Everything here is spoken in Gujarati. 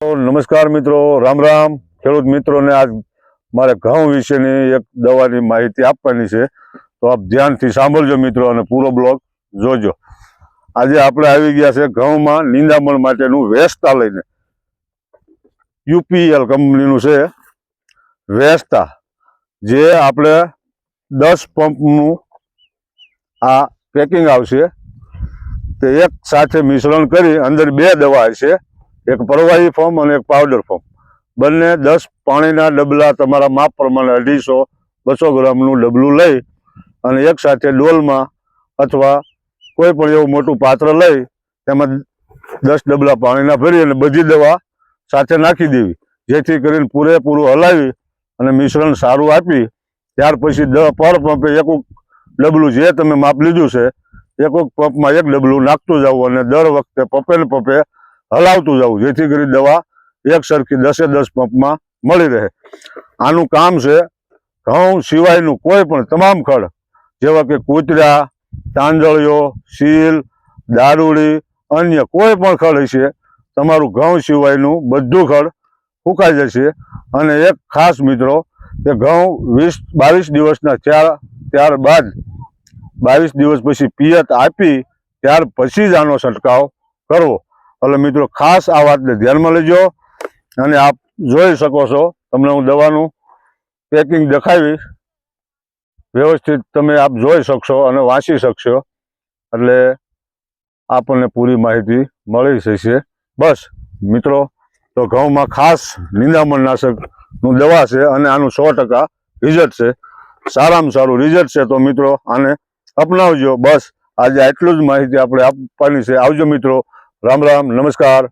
નમસ્કાર મિત્રો, રામ રામ. ખેડૂત મિત્રોને આજ મારે ઘઉં વિશેની એક દવાની માહિતી આપવાની છે. તો આપ ધ્યાનથી સાંભળજો મિત્રો અને પૂરો બ્લોગ જોજો. આજે આપણે આવી ગયા છે ઘઉંમાં નિંદામણ માટેનું વેસ્તા લઈને. યુપીએલ કંપનીનું છે વેસ્તા, જે આપણે દસ પંપનું આ પેકિંગ આવશે. તે એક સાથે મિશ્રણ કરી અંદર બે દવા છે એક પ્રવાહી ફોર્મ અને એક પાવડર ફોર્મ બંને દસ પાણીના ડબલા તમારા માપ પ્રમાણે અઢીસો, બસો ગ્રામનું ડબલું લઈ અને એક સાથે ડોલમાં અથવા કોઈ પણ એવું મોટું પાત્ર લઈ તેમાં દસ ડબલા પાણીના ભરી અને બધી દવા સાથે નાખી દેવી. જેથી કરીને પૂરેપૂરું હલાવી અને મિશ્રણ સારું આપી. ત્યાર પછી દ પર પંપે એક ડબલું જે તમે માપ લીધું છે એક પંપમાં એક ડબલું નાખતું જવું અને દર વખતે પંપે ને પંપે હલાવતું જવું, જેથી કરી દવા એક સરખી દસે દસ પંપમાં મળી રહે. આનું કામ છે, ઘઉં સિવાયનું કોઈ પણ તમામ ખડ, જેવા કે કૂતરા તાંજળીઓ સીલ દારૂડી, અન્ય કોઈ પણ ખડ હશે, તમારું ઘઉં સિવાયનું બધું ખડ ફૂંકાઈ જશે. અને એક ખાસ મિત્રો, કે ઘઉં વીસ, બાવીસ દિવસના ચાર, ત્યારબાદ, બાવીસ દિવસ પછી પિયત આપી, ત્યાર પછી જ આનો છંટકાવ કરવો. એટલે મિત્રો, ખાસ આ વાતને ધ્યાનમાં લેજો અને આપ જોઈ શકો છો, તમને હું દવાનું પેકિંગ દેખાવીશ વ્યવસ્થિત તમે આપ જોઈ શકશો અને વાંચી શકશો. એટલે આપણને પૂરી માહિતી મળી જશે. બસ, મિત્રો, તો ઘઉંમાં ખાસ નિંદામણનાશકનું દવા છે અને આનું સો ટકા રિઝલ્ટ છે. સારામાં સારું રિઝલ્ટ છે તો મિત્રો, આને અપનાવજો. બસ, આજે આટલું જ માહિતી આપણે આપવાની છે. આવજો મિત્રો રામ રામ નમસ્કાર.